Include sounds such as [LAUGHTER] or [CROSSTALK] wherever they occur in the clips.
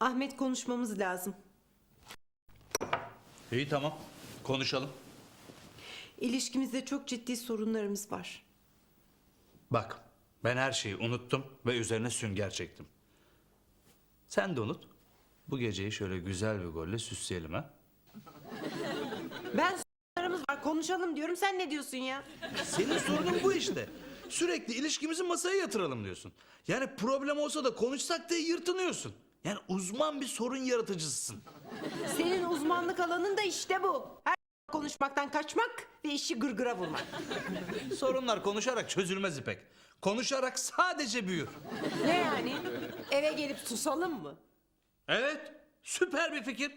Ahmet konuşmamız lazım. İyi tamam. Konuşalım. İlişkimizde çok ciddi sorunlarımız var. Bak ben her şeyi unuttum ve üzerine sünger çektim. Sen de unut. Bu geceyi şöyle güzel bir golle süsleyelim ha. Ben sorunlarımız var konuşalım diyorum sen ne diyorsun ya? Senin sorunun bu işte. Sürekli ilişkimizi masaya yatıralım diyorsun. Yani problem olsa da konuşsak diye yırtınıyorsun. Yani uzman bir sorun yaratıcısın. Senin uzmanlık alanın da işte bu. Her [LAUGHS] konuşmaktan kaçmak ve işi gırgıra vurmak. Sorunlar konuşarak çözülmez İpek. Konuşarak sadece büyür. Ne yani? Eve gelip susalım mı? Evet, süper bir fikir.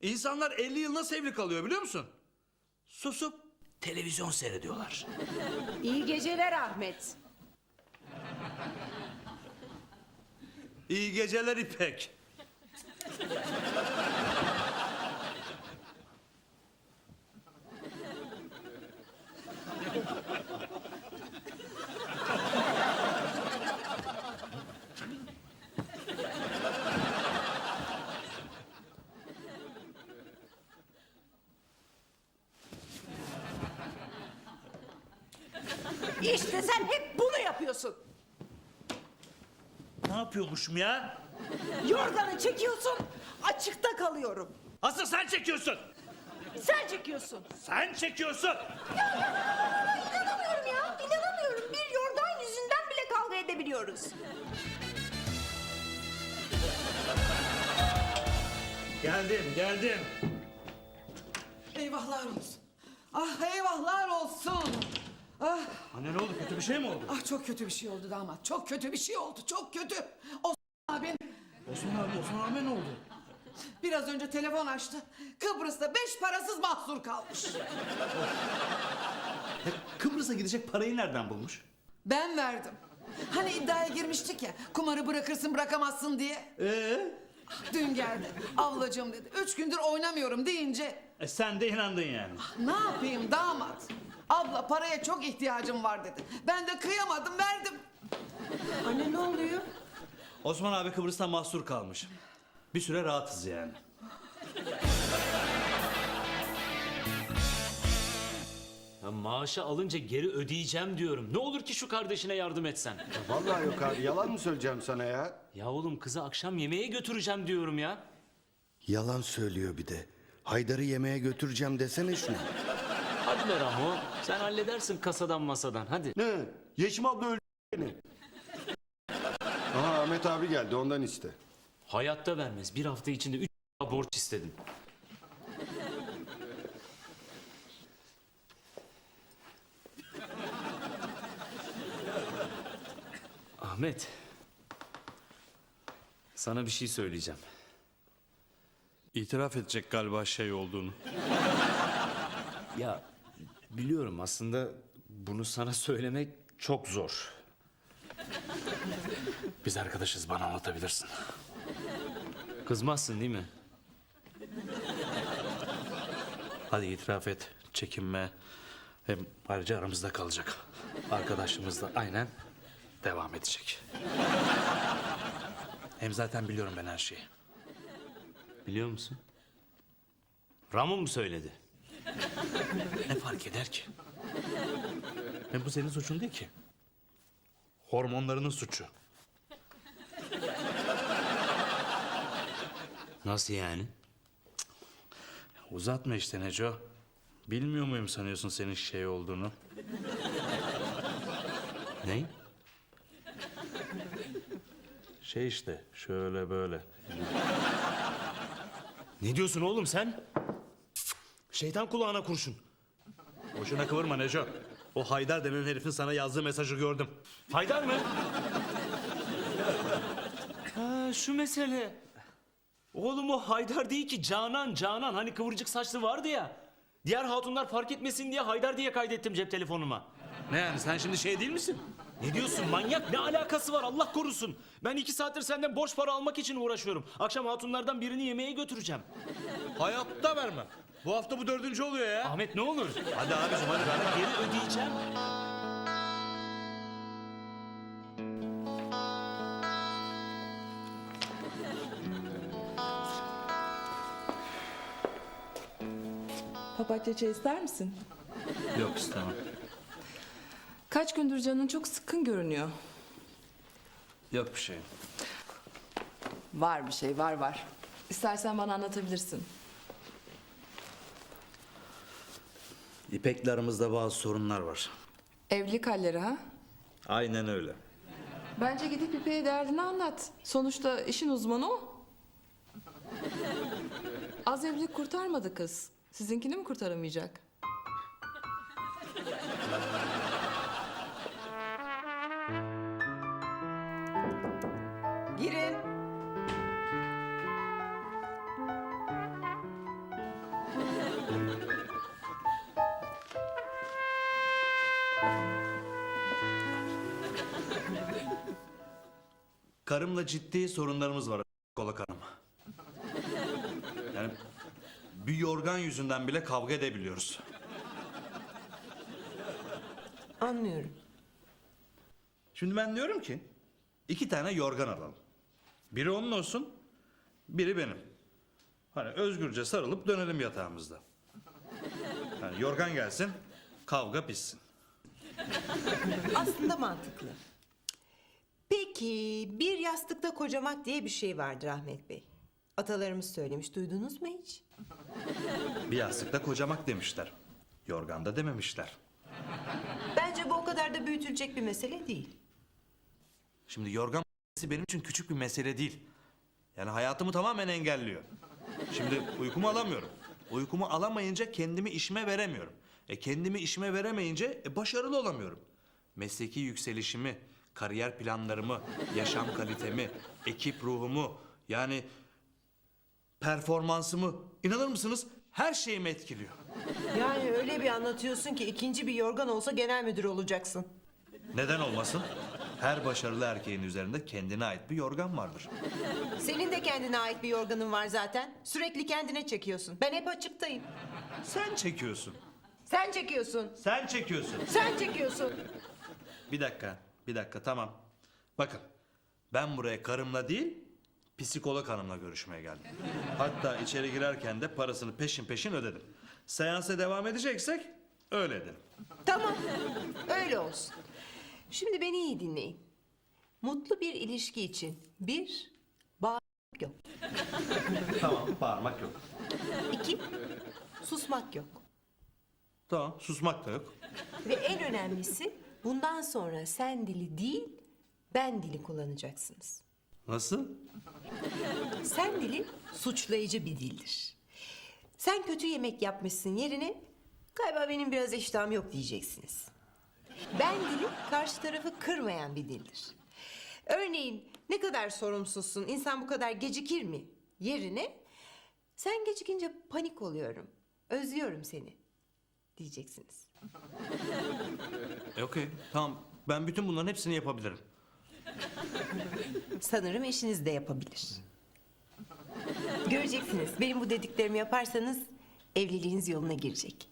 İnsanlar 50 yıl nasıl evli kalıyor biliyor musun? Susup televizyon seyrediyorlar. İyi geceler Ahmet. İyi geceler İpek. İşte sen hep bunu yapıyorsun. Yapıyormuşum ya? Yorganı çekiyorsun, açıkta kalıyorum. Asıl sen çekiyorsun. Sen çekiyorsun. Sen çekiyorsun. İnanamıyorum ya, inanamıyorum. Bir yorgan yüzünden bile kavga edebiliyoruz. Geldim, geldim. Eyvahlar olsun. Ah eyvahlar olsun. Ah, Anne ne oldu? Kötü bir şey mi oldu? ah çok kötü bir şey oldu damat. Çok kötü bir şey oldu. Çok kötü. O abin Osman abi, Osman abi ne oldu? biraz önce telefon açtı. Kıbrıs'ta beş parasız mahsur kalmış. Kıbrıs'a gidecek parayı nereden bulmuş? Ben verdim. Hani iddiaya girmiştik ya kumarı bırakırsın bırakamazsın diye. Ee? Dün geldi. Ablacığım dedi. Üç gündür oynamıyorum deyince E sen de inandın yani. ne yapayım damat? Abla paraya çok ihtiyacım var dedi. Ben de kıyamadım verdim. Anne ne oluyor? Osman abi Kıbrıs'ta mahsur kalmış. Bir süre rahatız yani. Ya maaşı alınca geri ödeyeceğim diyorum. Ne olur ki şu kardeşine yardım etsen. Vallahi yok abi yalan mı söyleyeceğim sana ya? Ya oğlum kızı akşam yemeğe götüreceğim diyorum ya. Yalan söylüyor bir de. Haydar'ı yemeğe götüreceğim desene şuna. Be Ramo. Sen halledersin kasadan masadan hadi. Ne? Yeşim abla öldü beni. Aha Ahmet abi geldi ondan iste. Hayatta vermez. Bir hafta içinde üç borç istedim. Ahmet. Sana bir şey söyleyeceğim. İtiraf edecek galiba şey olduğunu. Ya biliyorum aslında bunu sana söylemek çok zor. Biz arkadaşız bana anlatabilirsin. Kızmazsın değil mi? Hadi itiraf et. Çekinme. Hem ayrıca aramızda kalacak. Arkadaşlığımız da aynen devam edecek. Hem zaten biliyorum ben her şeyi. Biliyor musun? Ramon mu söyledi? Ne fark eder ki? Hem bu senin suçun değil ki. Hormonlarının suçu. Nasıl yani? Uzatma işte Neco. Bilmiyor muyum sanıyorsun senin şey olduğunu? Ne? Şey işte şöyle böyle. Ne diyorsun oğlum sen? Şeytan kulağına kurşun. Boşuna kıvırma Neco. O Haydar denen herifin sana yazdığı mesajı gördüm. Haydar mı? ha, şu mesele. Oğlum o Haydar değil ki Canan Canan hani kıvırcık saçlı vardı ya. Diğer hatunlar fark etmesin diye Haydar diye kaydettim cep telefonuma. Ne yani sen şimdi şey değil misin? Ne diyorsun manyak? Ne alakası var Allah korusun. Ben iki saattir senden borç para almak için uğraşıyorum. Akşam hatunlardan birini yemeğe götüreceğim. Hayatta vermem. Bu hafta bu dördüncü oluyor ya. Ahmet ne olur. Hadi abicim hadi verme. Geri ödeyeceğim. Papatya çay ister misin? Yok istemem. Kaç gündür canın çok sıkkın görünüyor. Yok bir şey. Var bir şey, var var. İstersen bana anlatabilirsin. İpek'le aramızda bazı sorunlar var. Evlilik halleri ha? Aynen öyle. Bence gidip İpek'e derdini anlat. Sonuçta işin uzmanı o. Az evlilik kurtarmadı kız. Sizinkini mi kurtaramayacak? Girin. Karımla ciddi sorunlarımız var Kolak Hanım. Yani bir yorgan yüzünden bile kavga edebiliyoruz. Anlıyorum. Şimdi ben diyorum ki iki tane yorgan alalım. Biri onun olsun, biri benim. Hani özgürce sarılıp dönelim yatağımızda. Yani yorgan gelsin, kavga bitsin. Aslında mantıklı. Peki bir yastıkta kocamak diye bir şey vardır Ahmet Bey. Atalarımız söylemiş. Duydunuz mu hiç? Bir yastıkta kocamak demişler. Yorganda dememişler. Bence bu o kadar da büyütülecek bir mesele değil. Şimdi yorgan meselesi benim için küçük bir mesele değil. Yani hayatımı tamamen engelliyor. Şimdi uykumu alamıyorum. Uykumu alamayınca kendimi işime veremiyorum. E kendimi işime veremeyince e, başarılı olamıyorum. Mesleki yükselişimi, kariyer planlarımı, yaşam kalitemi, ekip ruhumu yani performansımı inanır mısınız her şeyimi etkiliyor. Yani öyle bir anlatıyorsun ki ikinci bir yorgan olsa genel müdür olacaksın. Neden olmasın? Her başarılı erkeğin üzerinde kendine ait bir yorgan vardır. Senin de kendine ait bir yorganın var zaten. Sürekli kendine çekiyorsun. Ben hep açıktayım. Sen çekiyorsun. Sen çekiyorsun. Sen çekiyorsun. Sen çekiyorsun. Bir dakika, bir dakika tamam. Bakın, ben buraya karımla değil, psikolog hanımla görüşmeye geldim. Hatta içeri girerken de parasını peşin peşin ödedim. Seansa devam edeceksek öyle edelim. Tamam. Öyle olsun. Şimdi beni iyi dinleyin. Mutlu bir ilişki için bir bağ yok. [LAUGHS] Tamam, bağırmak yok. İki susmak yok. Tamam, susmak da yok. Ve en önemlisi bundan sonra sen dili değil ben dili kullanacaksınız. Nasıl? Sen dili suçlayıcı bir dildir. Sen kötü yemek yapmışsın yerine galiba benim biraz iştahım yok diyeceksiniz. Ben dili karşı tarafı kırmayan bir dildir. Örneğin ne kadar sorumsuzsun, insan bu kadar gecikir mi yerine sen gecikince panik oluyorum, özlüyorum seni diyeceksiniz. E okey, tamam. Ben bütün bunların hepsini yapabilirim. Sanırım eşiniz de yapabilir. Göreceksiniz. Benim bu dediklerimi yaparsanız evliliğiniz yoluna girecek.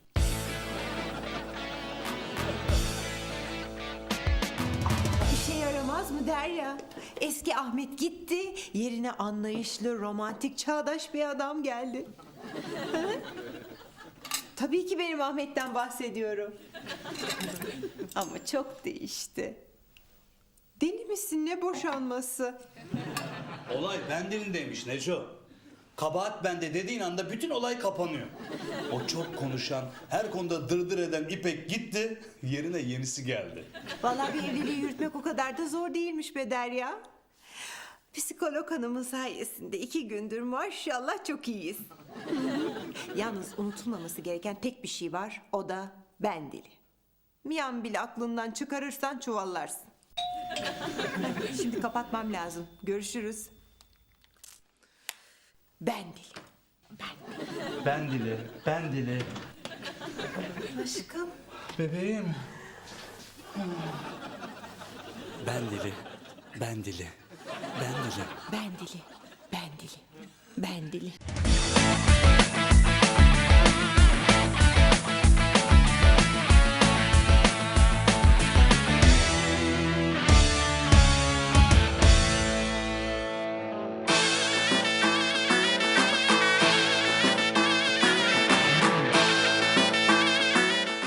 Mı Derya? Eski Ahmet gitti. Yerine anlayışlı, romantik, çağdaş bir adam geldi. [LAUGHS] Tabii ki benim Ahmet'ten bahsediyorum. Ama çok değişti. Deli misin ne boşanması? Olay ben dilindeymiş Neco. Kabahat bende dediğin anda bütün olay kapanıyor. O çok konuşan, her konuda dırdır eden İpek gitti, yerine yenisi geldi. Vallahi bir evliliği yürütmek o kadar da zor değilmiş be Derya. Psikolog hanımın sayesinde iki gündür maşallah çok iyiyiz. Yalnız unutulmaması gereken tek bir şey var. O da ben dili. Miyan bile aklından çıkarırsan çuvallarsın. Şimdi kapatmam lazım. Görüşürüz. Ben dili. Ben dili, ben dili. Aşkım. Bebeğim. Ben dili, ben dili, ben dili. Ben dili. Ben dili. Ben dili.